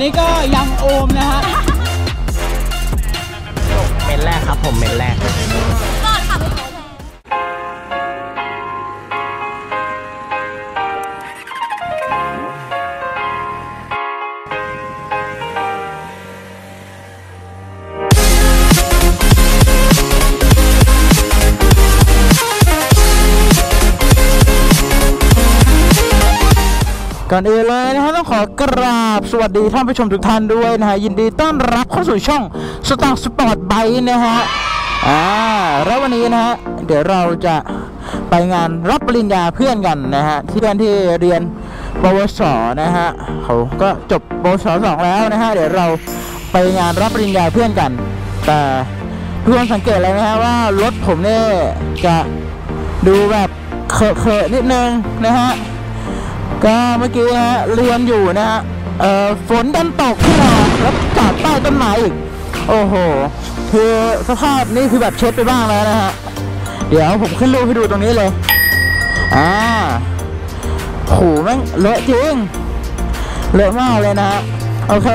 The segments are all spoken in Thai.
นี่ก็ยังโอมนะฮะเมนแรกครับผมเมนแรกก่อนค่ะ ก่อนอื่นเลยนะฮะต้องขอกราบสวัสดีท่านผู้ชมทุกท่านด้วยนะฮะยินดีต้อนรับเข้าสู่ช่องสตาร์สปอร์ตไบนะฮะอ่าแล้ววันนี้นะฮะเดี๋ยวเราจะไปงานรับปริญญาเพื่อนกันนะฮะที่เพื่อนที่เรียนปวสนะฮะเขาก็จบปวสสองแล้วนะฮะเดี๋ยวเราไปงานรับปริญญาเพื่อนกัน แต่เพื่อนสังเกตเลยนะฮะว่ารถผมเนี่ยจะดูแบบเคอะๆนิดนึงนะฮะ ก็เมื่อกี้ฮะเรียนอยู่นะฮะเอ่อฝนดันตกขึ้นมาแล้วจอดใต้ต้นไม้อีก โอ้โห คือสภาพนี่คือแบบเช็ดไปบ้างแล้วนะฮะ เดี๋ยวผมขึ้นรูปให้ดูตรงนี้เลย อ่าโหแม่งเลอะจริง เลอะมากเลยนะฮะ โอเค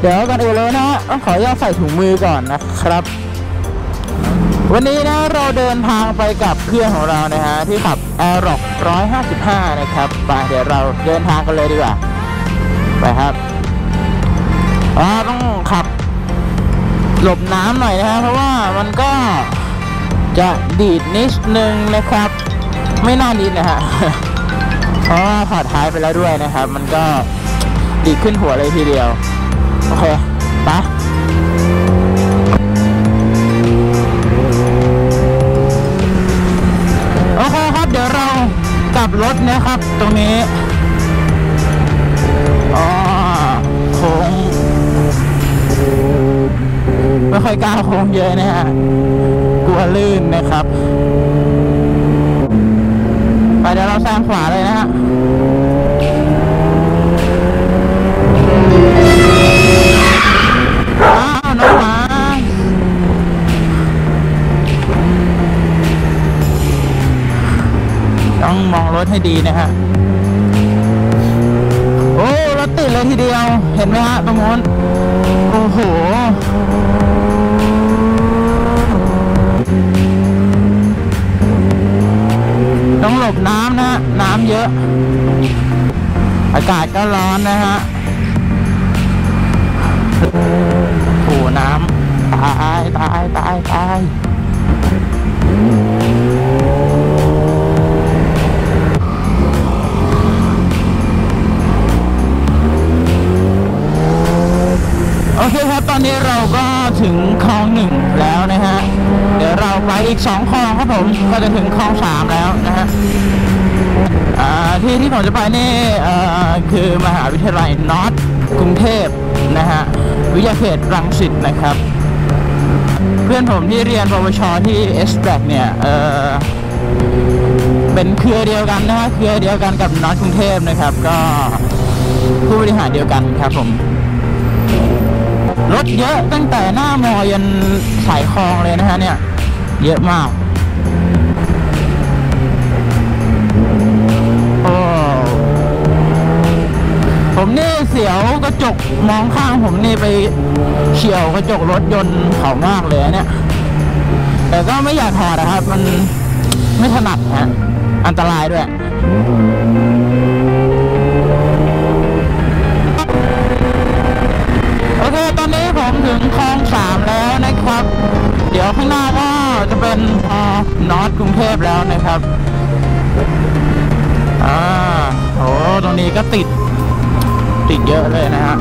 เดี๋ยวก่อนอื่นเลยนะฮะต้องขออนุญาตใส่ถุงมือก่อนนะครับ วันนี้นะเราเดินทางไปกับเพื่อนของเรานะฮะที่ขับ a i r o c 155นะครับไปเดี๋ยวเราเดินทางกันเลยดีกว่า ไปครับอ่าต้องขับ หลบน้ำหน่อยนะฮะเพราะว่ามันก็จะดีดนิดนึงนะครับ ไม่น่านิดนะฮะเพราะว่าถอดท้ายไปแล้วด้วยนะครับ มันก็ดีขึ้นหัวเลยทีเดียว โอเคไป เดี๋ยวเรากลับรถนะครับ ตรงนี้อ๋อโค้งไม่ค่อยกล้าโค้งเยอะนะฮะกลัวลื่นนะครับ ไปเดี๋ยวเราแซงขวาเลยนะฮะ ถให้ดีนะฮะ โอ้รถติดเลยทีเดียว เห็นไหมฮะตรงนู้นโอ้โหต้องหลบน้ำนะฮะ น้ำเยอะ อากาศก็ร้อนนะฮะโอ้น้ำตาย ตาย ตาย ตาย ถึงคลองหนึ่งแล้วนะฮะ เดี๋ยวเราไปอีกสองคลองครับผมก็จะถึงคลองสามแล้วนะฮะที่ที่ผมจะไปนี่คือมหาวิทยาลัยนอตกรุงเทพนะฮะ วิทยาเขตรังสิตนะครับ เพื่อนผมที่เรียนปวชที่เอสแบกเนี่ยเออเป็นเครือเดียวกันนะฮะเครือเดียวกันกับนอตกรุงเทพนะครับ ก็ผู้บริหารเดียวกันครับผม รถเยอะตั้งแต่หน้ามอยันสายคลองเลยนะฮะเนี่ย เยอะมากโอ้ผมนี่เสียวกระจกมองข้างผมนี่ไปเฉียวกระจกรถยนต์เขามากเลยเนี่ย แต่ก็ไม่อยากถอดนะครับ มันไม่ถนัดฮะอันตรายด้วย ถึงคลองสามแล้วนะครับ เดี๋ยวข้างหน้าก็จะเป็นนอตกรุงเทพแล้วนะครับอ่าโอ้ตรงนี้ก็ติด ติดเยอะเลยนะฮะ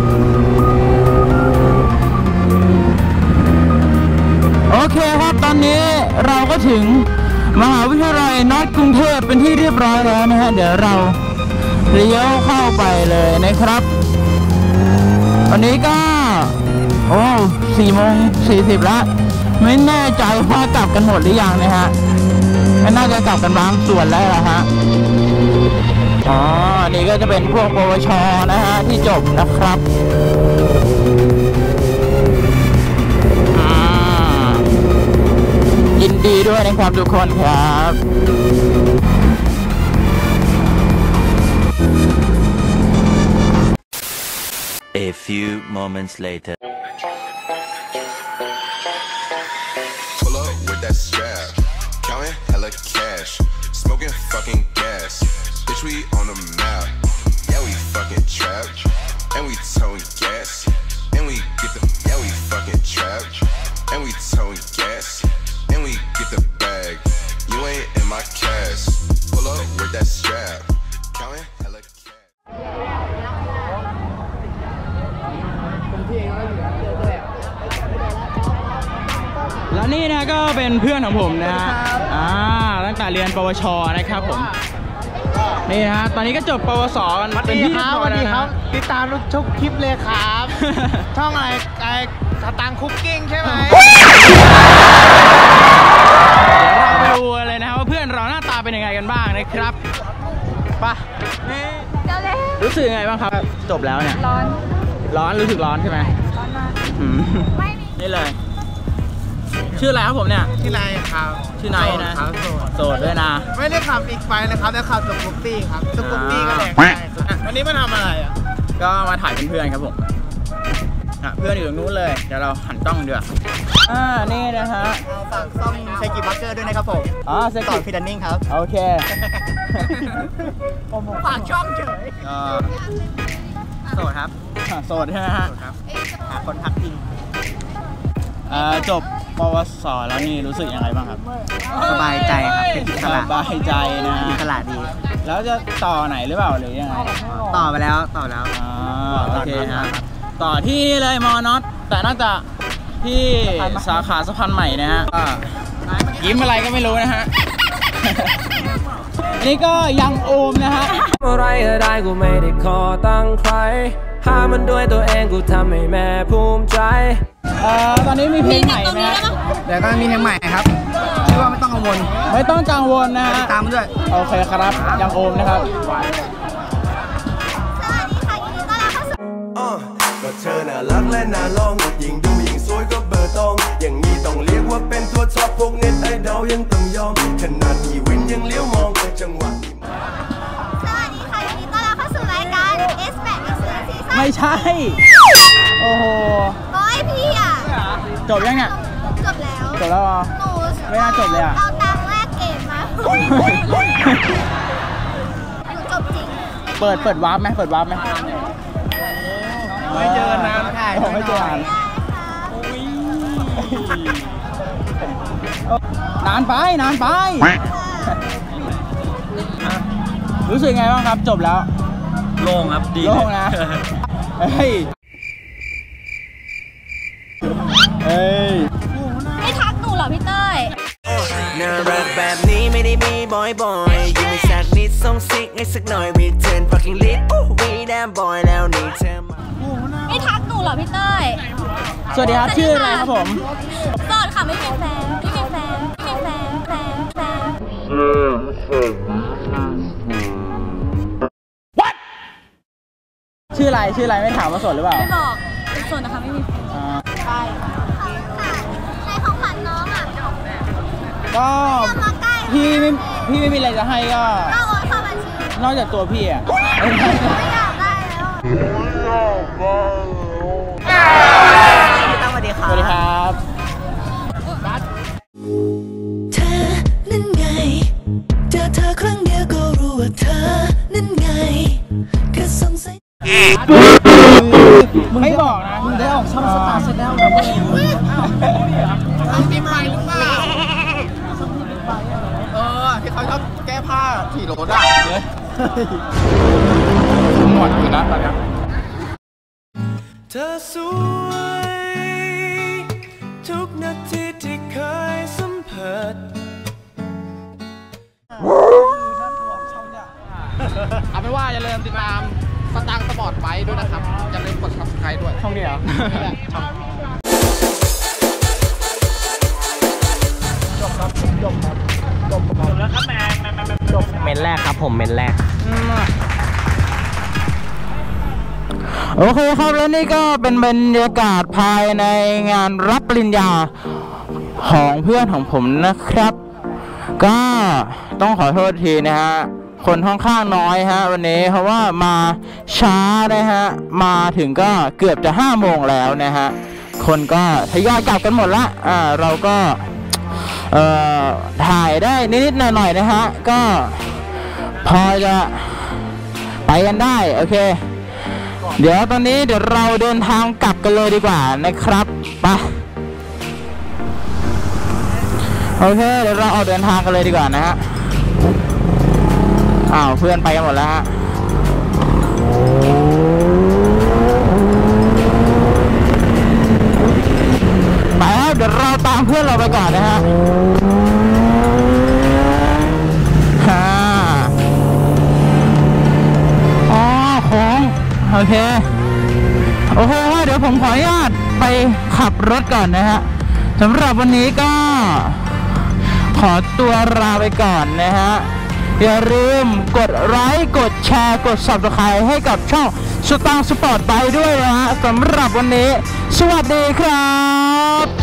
โอเคครับตอนนี้เราก็ถึงมหาวิทยาลัยนอตกรุงเทพเป็นที่เรียบร้อยแล้วนะฮะเดี๋ยวเราเลี้ยวเข้าไปเลยนะครับ วันนี้ก็ โอ้สี่โมงสี่สิบละไม่แน่ใจว่ากลับกันหมดหรือยังนะฮะไม่น่าจะกลับกันบางส่วนแล้วละฮะอ๋อนี่ก็จะเป็นพวกปวชนะฮะที่จบนะครับอ่ายินดีด้วยนะครับทุกคนครับ A few moments later. Bitch, we on the map. Yeah, we fucking trap, and we towing gas, and we get the yeah we fucking trap, and we towing gas, and we get the bag. You ain't in my cash. Pull up with that strap, counting hella cash. แล้วนี่นะก็เป็นเพื่อนของผมนะฮะ อ่า ตั้งแต่เรียนปวชนะครับผม นี่นะฮะ ตอนนี้ก็จบปวสกันเป็นที่เรียบร้อยแล้วนะฮะติดตามทุกคลิปเลยครับ ช่องอะไรไอ้สตังคุกกิ้งใช่ไหมเดี๋ยวเราไปดูกันเลยนะครับว่าเพื่อนเราหน้าตาเป็นยังไงกันบ้างนะครับไปะเดี๋ยวเลยรู้สึกยังไงบ้างครับ จบแล้วเนี่ย ร้อน ร้อนรู้สึกร้อนใช่ไหมร้อนมาก อืมไม่มี นี่เลย ชื่ออะไรครับผมเนี่ย ที่ไรครับ ชื่อไนท์นะครับโสดโสดด้วยนะ ไม่ได้ขับอีกไฟนะครับแต่ขับสกูปปี้ครับสกูปปี้ก็แดกอ่าได้อะวันนี้มาทำอะไรอะ ก็มาถ่ายเป็นเพื่อนครับผมอะเพื่อนอยู่ตรงนู้นเลย เดี๋ยวเราหันกล้องดีกว่าอ่า นี่นะฮะเอาฝากซ่องเซกิบัคเกอร์ด้วยนะครับผม อ๋อเซต่อกิพีดันนิ่งครับ โอเคฝากช่องเฉยก็โสดครับอะโสดใช่ไหมฮะครับหาคนพักพิงเอ่อจบ ปวสแล้วนี่รู้สึกยังไงบ้างครับ สบายใจครับเป็นอิสสระบายใจนะอิสระดี แล้วจะต่อไหนหรือเปล่าหรือยังไงต่อไปแล้วต่อแล้วอ่าโอเคฮะต่อที่เลยมอนอตแต่น่าจะที่สาขาสะพานใหม่นะฮะก็ยิ้มอะไรก็ไม่รู้นะฮะอันนี้ก็ยังโอมนะฮะอะไรก็ได้กูไม่ได้ขอตั้งใครหามันด้วยตัวเองกูทำให้แม่ภูมิใจเอ่อตอนนี้มีเพลงใหม่ไหมฮะเดี๋ยวก็มีเพลงใหม่ครับชื่อว่าไม่ต้องกังวล ไม่ต้องกังวลนะฮะตามมาด้วย โอเคครับ ยังโอมนะครับสวัสดีค่ะยินดีต้อนรับเข้าสู่อะก็เธอน่ารักและน่าลองยิ่งดูยิ่งสวยก็เบอร์ตอง อย่างนี้ต้องเรียกว่าเป็นตัวท็อปพวกเน็ตไอดอลยังต้องยอม ขนาดที่วินยังเลี้ยวมองจังหวะนี้สวัสดีค่ะยินดีต้อนรับเข้าสู่รายการ S 8 X ซีซั่นไม่ใช่ โอ้โห โอ้ยพี่อะ จบยังเนี่ย จบแล้วจบแล้วเหรอ หนูไม่น่าจบเลยอะ เอาตังค์แลกเกมมาหนูจบจริง เปิดเปิดวาร์ปไหมเปิดวาร์ปไหมไม่เจอกันนานถ่ายโอ้ไม่เจอกันได้ค่ะนานไปนานไป รู้สึกไงบ้างครับจบแล้ว โล่งครับดีโล่งนะ เฮ้ย เฮ้ ยไม่ทักหนูเหรอพี่เต้ยน่ารักแบบนี้ไม่ได้มีบ่อยบ่อยๆยิ้มไม่สักนิดส่งซิกให้สักหน่อย return fucking lit อู้วีแดมบอยแล้วนี่เธอมาไม่ทักหนูเหรอพี่เต้ยสวัสดีครับ ชื่ออะไรครับผมโสดค่ะไม่มีแฟนไม่มีแฟนไม่มีแฟนแฟนแฟนชื่ออะไรชื่ออะไรไม่ถามว่าโสดหรือเปล่า ไม่บอกโสดนะคะไม่มีแฟนอ่า ก็เรื่องมาใกล้พี่ไม่พี่ไม่มีอะไรจะให้ก็ก็โอนเข้าบัญชีนอกจากตัวพี่อะไม่อยากได้แล้วตั้งสวัสดีคสรับวัสดีครับ ขี่รถอะหมดอยู่แล้วตอนนี้เธอสวยทุกนาทีที่เคยสัมผัสเอาเป็นว่าอย่าลืมติดตามสตังสปอร์ตไบค์ด้วยนะครับ อย่าลืมกด subscribe ด้วย ช่องเดียวนี่แหละช่อง เมนแรกครับผมเมนแรก โอเคครับแล้วนี่ก็เป็นบรรยากาศภายในงานรับปริญญาของเพื่อนของผมนะครับ ก็ต้องขอโทษทีนะฮะคนค่อนข้างน้อยฮะวันนี้เพราะว่ามาช้านะฮะมาถึงก็เกือบจะห้าโมงแล้วนะฮะคนก็ทยอยกลับกันหมดละอ่าเราก็ ถ่ายได้นิดๆหน่อยๆนะฮะก็พอจะไปกันได้โอเค เดี๋ยวตอนนี้เดี๋ยวเราเดินทางกลับกันเลยดีกว่านะครับไปโอเคเดี๋ยวเราออกเดินทางกันเลยดีกว่านะฮะอ้าวเพื่อนไปกันหมดแล้วฮะ เพื่อนเราไปก่อนนะฮะฮ่าอ๋อของโอเค โอเคว่าเดี๋ยวผมขออนุญาตไปขับรถก่อนนะฮะสำหรับวันนี้ก็ ขอตัวลาไปก่อนนะฮะ อย่าลืมกดไลค์กดแชร์กด subscribe ให้กับช่องสตางสปอร์ตไบด้วยนะฮะสำหรับวันนี้ สวัสดีครับ